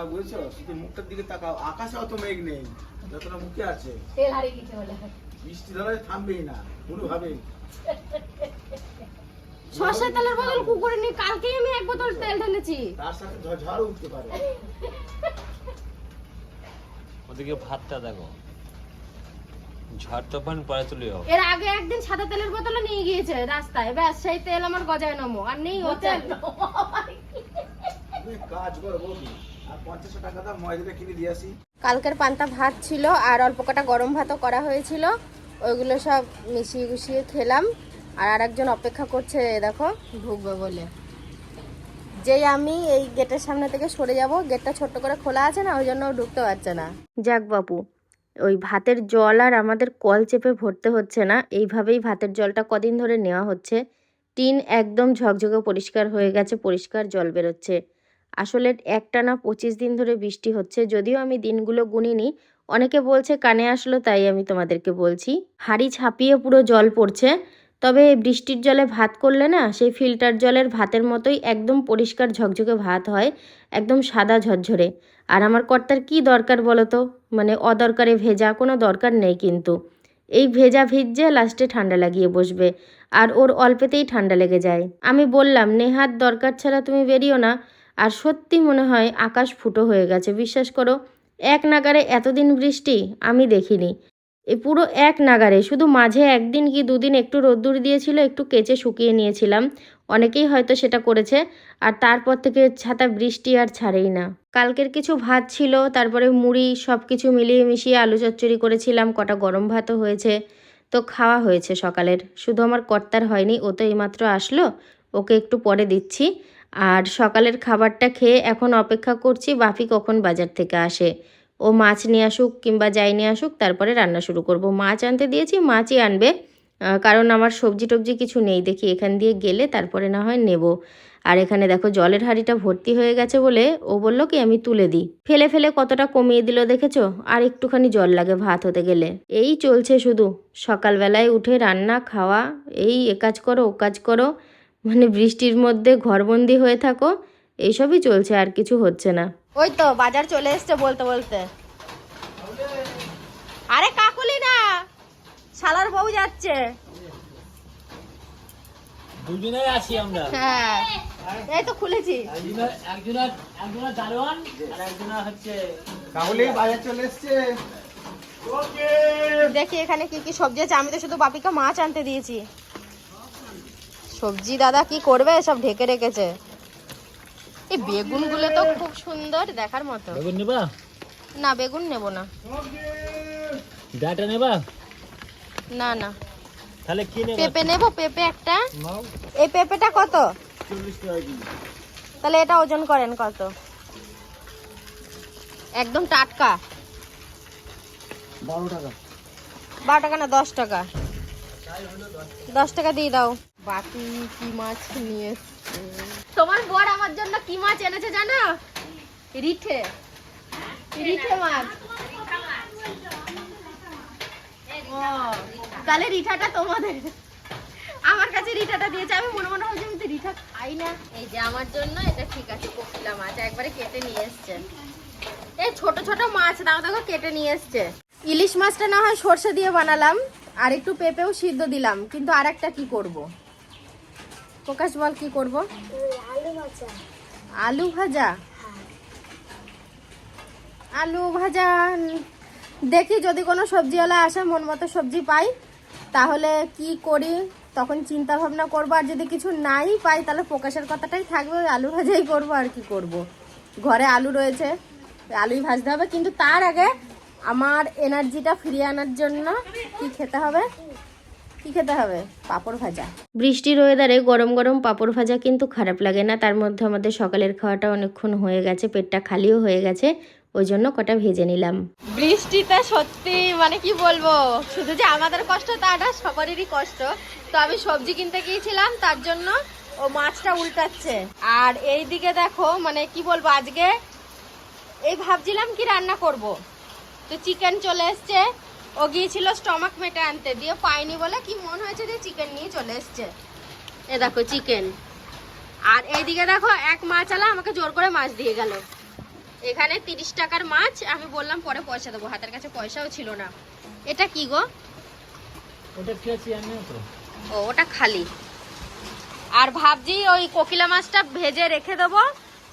খারাপ বুঝেছ শুধু মুখটার দিকে তাকাও। আকাশে অত মেঘ নেই যতটা মুখে আছে। তেল হারিয়ে গেছে বলে। বৃষ্টি ধরে থামবেই না কোনোভাবেই। সর্ষের তেলের বদল কুকুরে নিয়ে কালকেই আমি এক বোতল তেল ঢেলেছি। তার সাথে ঝড়- উঠতে পারে। ওদিকে ভাতটা দেখো। ঝড় তখন পরে তুলিও এর আগে একদিন সাদা তেলের বোতল নিয়ে গিয়েছে রাস্তায়। ব্যাস সেই তেল আমার গজায় নমো। আর নেই ও তেল। কাজ করো কালকের পান্তা ভাত ছিল আর অল্প কটা গরম ভাতও করা হয়েছিল। ওইগুলো সব মিশিয়ে গুছিয়ে খেলাম। আর আরেকজন অপেক্ষা করছে দেখো ঢুকবে বলে। যেই আমি এই গেটের সামনে থেকে সরে যাব গেটটা ছোট্ট করে খোলা আছে না ওই জন্য ঢুকতে পারছে না। যাক বাপু ওই ভাতের জল আর আমাদের কল চেপে ভরতে হচ্ছে না। এইভাবেই ভাতের জলটা কদিন ধরে নেওয়া হচ্ছে। টিন একদম ঝকঝকে পরিষ্কার হয়ে গেছে পরিষ্কার জল বেরোচ্ছে। আসলে একটানা পঁচিশ দিন ধরে বৃষ্টি হচ্ছে, যদিও আমি দিনগুলো গুনিনি। অনেকে বলছে, কানে আসলো, তাই আমি তোমাদেরকে বলছি। হাড়ি ছাপিয়ে পুরো জল পড়ছে, তবে বৃষ্টির জলে ভাত করলে না, সেই ফিল্টার জলের ভাতের মতোই একদম পরিষ্কার ঝকঝকে ভাত হয়, একদম সাদা ঝরঝরে। আর আমার কর্তার কি দরকার বলো তো? মানে অদরকারে ভেজা কোনো দরকার নেই কিন্তু। এই ভেজা ভিজে লাস্টে ঠান্ডা লাগিয়ে বসবে, আর ওর অল্পেতেই ঠান্ডা লেগে যায়। আমি বললাম, নেহাত দরকার ছাড়া তুমি বেরিও না। আর সত্যি মনে হয় আকাশ ফুটো হয়ে গেছে। বিশ্বাস করো, এক নাগারে এতদিন বৃষ্টি আমি দেখিনি। এ পুরো এক নাগারে শুধু মাঝে একদিন কি দুদিন একটু রোদ্দুর দিয়েছিল, একটু কেচে শুকিয়ে নিয়েছিলাম। অনেকেই হয়তো সেটা করেছে, আর তারপর থেকে ছাতা বৃষ্টি আর ছাড়েই না। কালকের কিছু ভাত ছিল, তারপরে মুড়ি সব কিছু মিলিয়ে মিশিয়ে আলু চচ্চড়ি করেছিলাম, কটা গরম ভাতও হয়েছে। তো খাওয়া হয়েছে সকালের। শুধু আমার কর্তার হয়নি, ও তো এইমাত্র আসলো, ওকে একটু পরে দিচ্ছি। আর সকালের খাবারটা খেয়ে এখন অপেক্ষা করছি বাপি কখন বাজার থেকে আসে। ও মাছ নিয়ে আসুক কিংবা যাই নিয়ে আসুক, তারপরে রান্না শুরু করব। মাছ আনতে দিয়েছি, মাছই আনবে। কারণ আমার সবজি টবজি কিছু নেই। দেখি এখান দিয়ে গেলে তারপরে না হয় নেব। আর এখানে দেখো জলের হাঁড়িটা ভর্তি হয়ে গেছে বলে ও বলল কি, আমি তুলে দিই। ফেলে ফেলে কতটা কমিয়ে দিল দেখেছ? আর একটুখানি জল লাগে ভাত হতে গেলে। এই চলছে শুধু। সকালবেলায় উঠে রান্না, খাওয়া, এই এ কাজ করো, ও কাজ করো। মানে বৃষ্টির মধ্যে ঘরবন্দি হয়ে থাকো এইসবই চলছে আর কিছু হচ্ছে না। ওই তো বাজার চলে এসছে বলতে বলতে। আরে কাকুলি না শালার বউ যাচ্ছে। দুজনেই আছি আমরা। হ্যাঁ এই তো খুলেছি। একজনের একজনের একজনের দারোয়ান আর একজনের হচ্ছে তাহলে বাজার চলে এসছে। দেখি এখানে কি কি সবজি আছে। আমি তো শুধু বাপিকে মাছ আনতে দিয়েছি। সবজি দাদা কি করবে? সব ঢেকে রেখেছে। এই বেগুনগুলো তো খুব সুন্দর দেখার মতো। বেগুন নেবা? না বেগুন নেব না। ডাটা নেবা? না না। তাহলে কি নেবা? পেঁপে নেব পেঁপে একটা। এই পেঁপেটা কত? চল্লিশ টাকা কিলো তাহলে এটা ওজন করেন কত? একদম টাটকা। বারো টাকা। বারো টাকা না দশ টাকা। দশ টাকা দিয়ে দাও। বাকি কি মাছ নিয়ে? তোমার বর আমার জন্য কি মাছ এনেছে জানো? রিঠে। রিঠে মাছ। তাহলে রিঠাটা তোমাদের। আমার কাছে রিঠাটা দিয়েছে। আমি মনে মনে আমি তো রিঠা খাই না। এই যে আমার জন্য এটা ঠিক আছে কোকিলা মাছ। একবারে কেটে নিয়ে এসছে। এই ছোট ছোট মাছ, দাও দেখো, কেটে নিয়ে এসছে। ইলিশ মাছটা না হয় সর্ষে দিয়ে বানালাম, আর একটু পেঁপেও সিদ্ধ দিলাম, কিন্তু আর একটা কি করব? প্রকাশ বল কি করব? আলু ভাজা। আলু ভাজা? উম, দেখি যদি কোনো সবজিওয়ালা আসে মন মতো সবজি পাই তাহলে কি করি? তখন চিন্তা ভাবনা করব আর যদি কিছু নাই পাই তাহলে প্রকাশের কথাটাই থাকবে ওই আলু ভাজাই করব আর কি করব। ঘরে আলু রয়েছে আলুই ভাজতে হবে কিন্তু তার আগে আমার এনার্জিটা ফিরিয়ে আনার জন্য কি খেতে হবে? কি খেতে হবে? পাঁপড় ভাজা। বৃষ্টির ওয়েদারে গরম গরম পাঁপড় ভাজা কিন্তু খারাপ লাগে না। তার মধ্যে আমাদের সকালের খাওয়াটা অনেকক্ষণ হয়ে গেছে পেটটা খালিও হয়ে গেছে ওই জন্য কটা ভেজে নিলাম। বৃষ্টিতে সত্যি মানে কি বলব শুধু যে আমাদের কষ্ট তা না সবারই কষ্ট। তো আমি সবজি কিনতে গিয়েছিলাম তার জন্য ও মাছটা উল্টাচ্ছে। আর এই দিকে দেখো মানে কি বলব আজকে এই ভাবছিলাম কি রান্না করব। তো চিকেন চলে এসছে ও গিয়েছিল স্টমাক মেটে আনতে দিয়ে পাইনি বলে কি মন হয়েছে যে চিকেন নিয়ে চলে এসছে। এ দেখো চিকেন আর এইদিকে দেখো এক মাছ আলা আমাকে জোর করে মাছ দিয়ে গেল। এখানে তিরিশ টাকার মাছ আমি বললাম পরে পয়সা দেবো হাতের কাছে পয়সাও ছিল না। এটা কি গো? ও ওটা খালি। আর ভাবছি ওই কোকিলা মাছটা ভেজে রেখে দেবো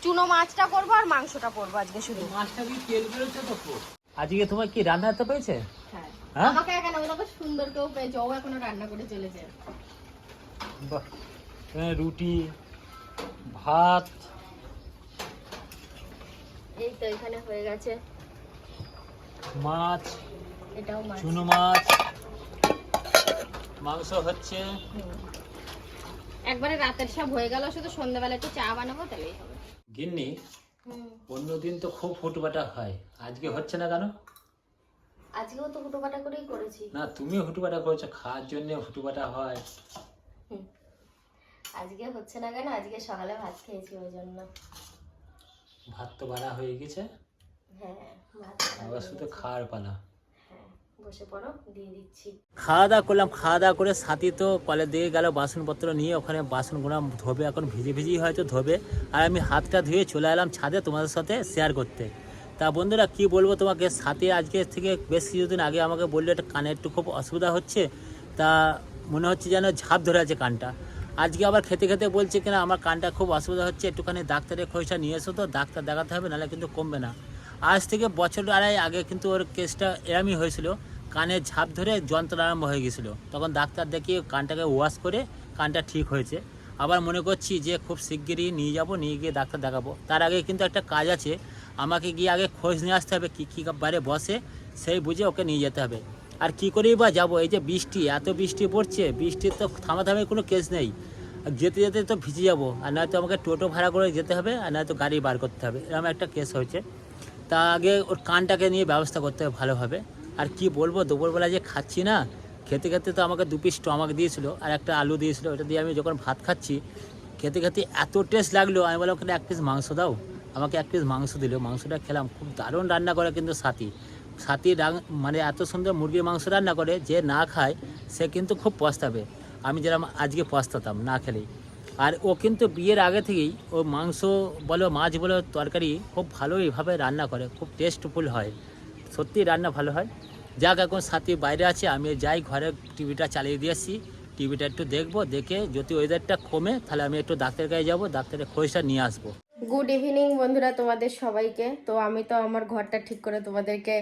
চুনো মাছটা করব আর মাংসটা করব আজকে শুধু। মাছটা কি তেল বেরোচ্ছে তো? আজকে তোমার কি রান্না তো পেয়েছে? আমাকে এখানে ওই তো সুন্দর কেউ পেয়েছে ও এখনও রান্না করে চলেছে। রুটি ভাত। এই তো এখানে হয়ে গেছে। মাছ এটাও মাছ। চুনো মাছ মাংস হচ্ছে। একবারে রাতের সব হয়ে গেল শুধু সন্ধ্যাবেলা একটু চা বানাবো তাহলেই হবে। গিন্নি অন্যদিন তো খুব ফুটুপাটা হয় আজকে হচ্ছে না কেন? আজকেও তো হুটোপাটা করেই করেছি। না তুমি হুটুপাটা করেছ খাওয়ার জন্য হুটুপাটা হয়। আজকে হচ্ছে না কেন আজকে সকালে ভাত খেয়েছি ওই জন্য। ভাত তো বাড়া হয়ে গেছে। হ্যাঁ ভাত আবার শুধু খাওয়ার পালা। হ্যাঁ বসে পড়ো দিয়ে দিচ্ছি। খাওয়া দাওয়া করলাম খাওয়া দাওয়া করে সাথী তো কলের দিকে গেল বাসনপত্র নিয়ে ওখানে বাসনগুলো ধোবে এখন ভিজে ভিজেই হয়তো ধোবে। আর আমি হাতটা ধুয়ে চলে এলাম ছাদে তোমাদের সাথে শেয়ার করতে। তা বন্ধুরা কি বলব তোমাকে? সাথে আজকে থেকে বেশ কিছুদিন আগে আমাকে বলল একটা কানে একটু খুব অসুবিধা হচ্ছে। তা মনে হচ্ছে যেন ঝাঁপ ধরে আছে কানটা। আজকে আবার খেতে খেতে বলছে কিনা, আমার কানটা খুব অসুবিধা হচ্ছে, একটুখানি ডাক্তারের খোঁজটা নিয়ে এসো তো, ডাক্তার দেখাতে হবে, নাহলে কিন্তু কমবে না। আজ থেকে বছর আড়াই আগে কিন্তু ওর কেসটা এরামই হয়েছিল। কানে ঝাঁপ ধরে যন্ত্রণা আরম্ভ হয়ে গেছিল। তখন ডাক্তার দেখিয়ে কানটাকে ওয়াশ করে কানটা ঠিক হয়েছে। আবার মনে করছি যে খুব শিগগিরই নিয়ে যাব, নিয়ে গিয়ে ডাক্তার দেখাবো। তার আগে কিন্তু একটা কাজ আছে আমাকে গিয়ে আগে খোঁজ নিয়ে আসতে হবে, কী কী বারে বসে, সেই বুঝে ওকে নিয়ে যেতে হবে। আর কি করেই বা যাব, এই যে বৃষ্টি, এত বৃষ্টি পড়ছে, বৃষ্টির তো থামাথামি কোনো কেস নেই। যেতে যেতে তো ভিজে যাব, আর নয়তো আমাকে টোটো ভাড়া করে যেতে হবে, আর নয়তো গাড়ি বার করতে হবে, এরকম একটা কেস হয়েছে। তা আগে ওর কানটাকে নিয়ে ব্যবস্থা করতে হবে ভালোভাবে। আর কি বলব, দুপুরবেলা যে খাচ্ছি না, খেতে খেতে তো আমাকে দু পিস টমাক দিয়েছিলো, আর একটা আলু দিয়েছিলো, ওটা দিয়ে আমি যখন ভাত খাচ্ছি, খেতে খেতে এত টেস্ট লাগল, আমি বললাম ওখানে এক পিস মাংস দাও। আমাকে এক পিস মাংস দিল। মাংসটা খেলাম, খুব দারুণ রান্না করে কিন্তু সাথী। সাথী মানে এত সুন্দর মুরগির মাংস রান্না করে, যে না খায়, সে কিন্তু খুব পস্তাবে। আমি যেরকম আজকে পস্তাতাম, না খেলেই। আর ও কিন্তু বিয়ের আগে থেকেই, ও মাংস বলো, মাছ বলো, তরকারি খুব ভালোইভাবে রান্না করে, খুব টেস্টফুল হয়। সত্যি রান্না ভালো হয়। যাক, এখন সাথী বাইরে আছে, আমি যাই ঘরে টিভিটা চালিয়ে দিয়ে আসছি। টিভিটা একটু দেখব, দেখে যদি ওয়েদারটা কমে, তাহলে আমি একটু ডাক্তারের কাছে যাব, ডাক্তারের খোঁজটা নিয়ে আসব। গুড ইভিনিং বন্ধুরা তোমাদের সবাইকে। তো আমি তো আমার ঘরটা ঠিক করে তোমাদেরকে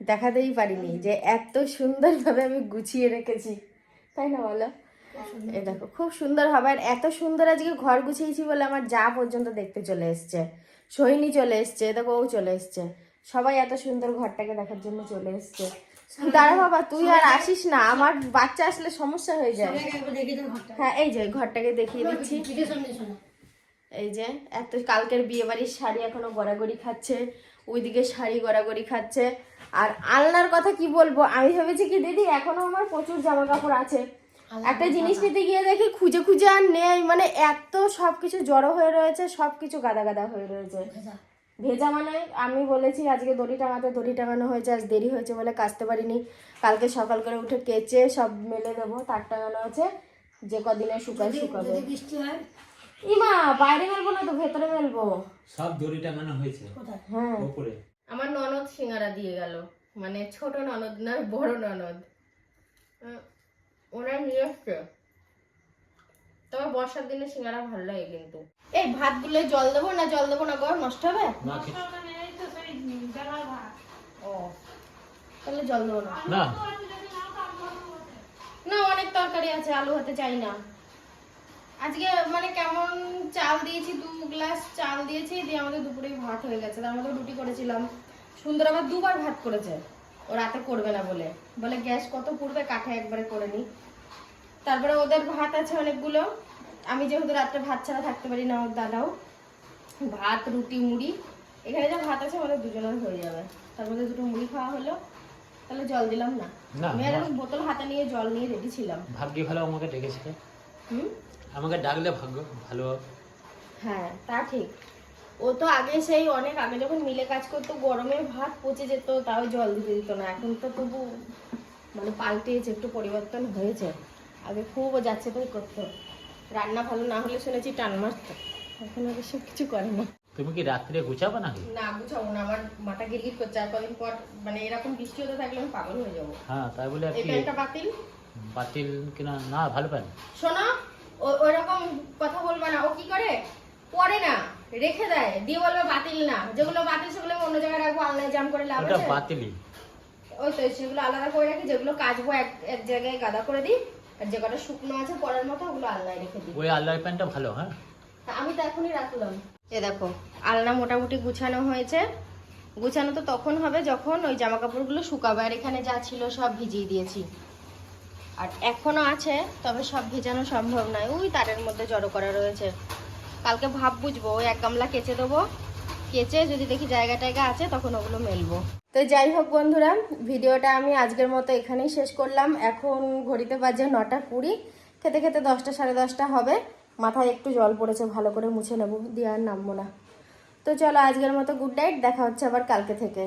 দেখাতেই পারিনি যে এত সুন্দরভাবে আমি গুছিয়ে রেখেছি। তাই না বলো? এই দেখো খুব সুন্দর হবে আর এত সুন্দর আজকে ঘর গুছিয়েছি বলে আমার যা পর্যন্ত দেখতে চলে এসছে। সোহিনী চলে এসছে দেখো ও চলে এসছে। সবাই এত সুন্দর ঘরটাকে দেখার জন্য চলে এসছে। দাঁড়া বাবা তুই আর আসিস না আমার বাচ্চা আসলে সমস্যা হয়ে যায়। হ্যাঁ এই যে ঘরটাকে দেখিয়ে দিচ্ছি। এই যে এত কালকের বিয়ে বাড়ির শাড়ি এখনও গড়াগড়ি খাচ্ছে ওইদিকে শাড়ি গড়াগড়ি খাচ্ছে। আর আলনার কথা কি বলব? আমি ভেবেছি কি দিদি এখনও আমার প্রচুর জামা কাপড় আছে একটা জিনিস নিতে গিয়ে দেখি খুঁজে খুঁজে আর নেই। মানে এত সবকিছু জড়ো হয়ে রয়েছে সবকিছু গাদা গাদা হয়ে রয়েছে। ভেজা। মানে আমি বলেছি আজকে দড়ি টাঙাতে দড়ি টাঙানো হয়েছে আজ দেরি হয়েছে বলে কাচতে পারিনি। কালকে সকাল করে উঠে কেচে সব মেলে দেবো তার টাঙানো আছে। যে কদিনে শুকায় শুকাবে। ইমা বাইরে মেলবো না তো ভেতরে মেলবো সব দড়ি টাঙানো হয়েছে। হ্যাঁ। উপরে আমার ননদ সিঙ্গারা দিয়ে গেল। মানে ছোট ননদ নয় বড় ননদ। ওরা নিয়ে এসছে তবে বর্ষার দিনে সিঙ্গারা ভালো লাগে কিন্তু। এই ভাত গুলে জল দেবো না জল দেবো না গো নষ্ট হবে? ও তাহলে জল দেবো না। না। না অনেক তরকারি আছে আলু হতে চাই না। আজকে মানে কেমন চাল দিয়েছি? দু গ্লাস চাল দিয়েছি দিয়ে আমাদের দুপুরে ভাত হয়ে গেছে। তার মধ্যে রুটি করেছিলাম। সুন্দর আবার দুবার ভাত করেছে। ও রাতে করবে না বলে। বলে গ্যাস কত পুড়বে কাঠে একবারে করে নি। তারপরে ওদের ভাত আছে অনেকগুলো। আমি যেহেতু রাত্রে ভাত ছাড়া থাকতে পারি না ওর দাদাও। ভাত রুটি মুড়ি। এখানে যা ভাত আছে আমাদের দুজনের হয়ে যাবে। তার মধ্যে দুটো মুড়ি খাওয়া হলো। তাহলে জল দিলাম না। আমি আর এখন বোতল হাতে নিয়ে জল নিয়ে রেডি ছিলাম। ভাগ্যে ভালো আমাকে ডেকেছিল? আমাকে ডাকলে ভাগ্য ভালো হ্যাঁ তা ঠিক। ও তো আগে সেই অনেক আগে যখন মিলে কাজ করতো গরমে ভাত পচে যেত তাও জল দিতে দিত না। এখন তো তবু মানে পাল্টেছে একটু পরিবর্তন হয়েছে। আগে খুব যাচ্ছে তাই করতো। রান্না ভালো না হলে শুনেছি টান মারতো। এখন আর সব কিছু করে না। তুমি কি রাত্রে গুছাবো নাকি? না গুছাবো না। আমার মাথা গিরগির করছে। আর কদিন পর মানে এরকম বৃষ্টি হতে থাকলে আমি পাগল হয়ে যাব। হ্যাঁ তাই বলে এই কি। প্যান্টটা বাতিল। বাতিল কিনা না ভালো প্যান্ট শোনো ও- ওইরকম কথা বলবে না। ও কি করে? পরে না রেখে দেয়। দিয়ে বলবে বাতিল না। যেগুলো বাতিল সেগুলো অন্য জায়গায় রাখব আলনায় জাম করে লাভ আছে? বাতিলই। ওই তো সেগুলো আলাদা করে রাখি যেগুলো কাচবো এক এক জায়গায় গাদা করে দিই। আর যে কটা শুকনো আছে পরের মতো ওগুলো আলনায় রেখে দিই। ওই আল্লাহর প্যান্টটা ভালো হ্যাঁ? আমি তো এখনই রাখলাম। এ দেখো আলনা মোটামুটি গুছানো হয়েছে। গুছানো তো তখন হবে যখন ওই জামা কাপড়গুলো শুকাবে আর এখানে যা ছিল সব ভিজিয়ে দিয়েছি। আর এখনও আছে, তবে সব ভেজানো সম্ভব নয়। ওই তারের মধ্যে জড়ো করা রয়েছে। কালকে ভাব বুঝব, ওই এক গামলা কেচে দেবো। কেচে যদি দেখি জায়গা টায়গা আছে, তখন ওগুলো মেলবো। তো যাই হোক বন্ধুরা, ভিডিওটা আমি আজকের মতো এখানেই শেষ করলাম। এখন ঘড়িতে বাজে নটা কুড়ি। খেতে খেতে দশটা সাড়ে দশটা হবে। মাথায় একটু জল পড়েছে, ভালো করে মুছে নেব। দিয়ে আর নামবো না। তো চলো আজকের মতো গুড নাইট, দেখা হচ্ছে আবার কালকে থেকে।